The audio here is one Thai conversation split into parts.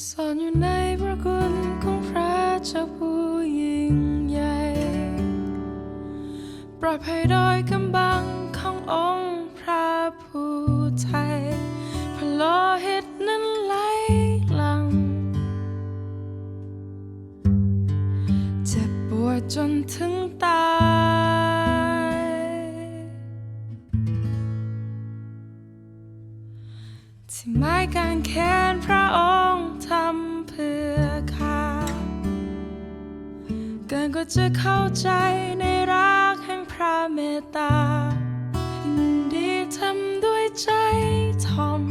ซ่อนอยู่ในพระคุณของพระเจ้าผู้ยิ่งใหญ่ปลอดภัยโดยกำบังขององค์พระผู้ไทยพระโลหิตนั้นไหลหลัง เจ็บปวดจนถึงตาย ที่ไม้กางแขนพระองค์ทำเพื่อข้าเกินกว่าจะเข้าใจในรักแห่งพระเมตตาดีทำด้วยใจทอม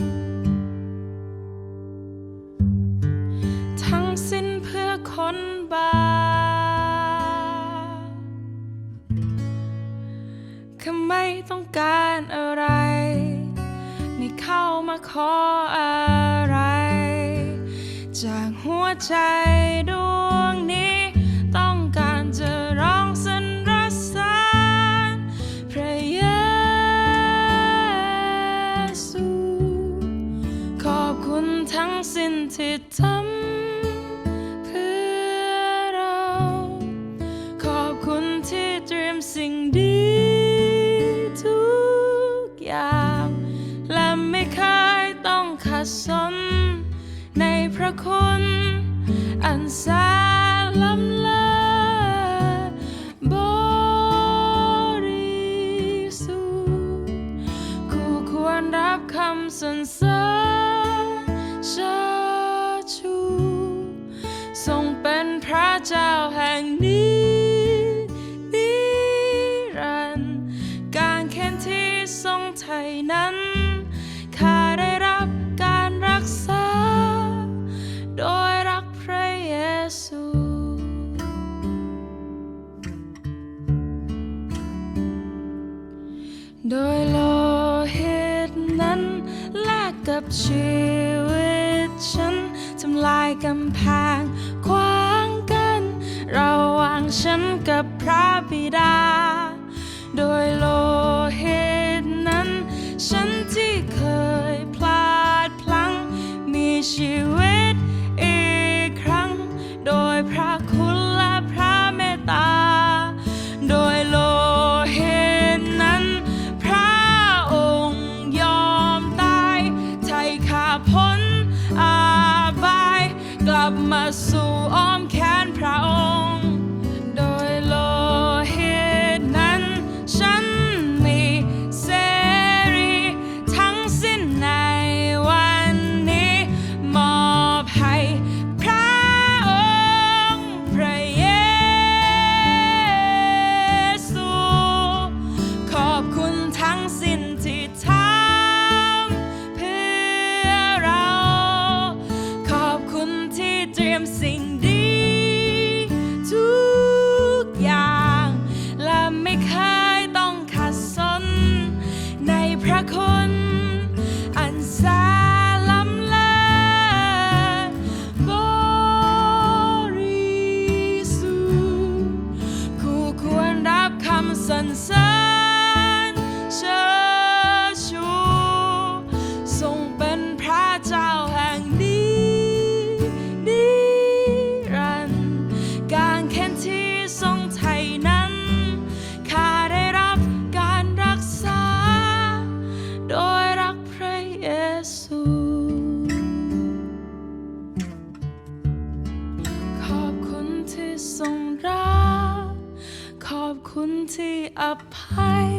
ทั้งสิ้นเพื่อคนบาปข้าไม่ต้องการเข้า มาขออะไร จากหัวใจดวงนี้ ต้องการจะร้องสรรเสริญพระเยซู ขอบคุณทั้งสิ้นที่ทำเพื่อเรา ขอบคุณที่เตรียมสิ่งดี ขัดสน ในพระคุณ อันแสนล้ำเลิศบริสุทธิ์คู่ควรรับคำสรรเสริญเชิดชู ทรงเป็นพระเจ้าแห่งนี้ โดยโลหิตนั้นแลกกับชีวิตฉันทำลายกำแพงขวางกัน ระหว่างฉันกับพระบิดา เตรียมสิ่งดีทุกอย่าง และไม่เคยต้องขัดสน ในพระคุณอันแสนล้ำเลิศบริสุทธิ์คู่ควรรับคำสรรเสริญ คุณที่อภัย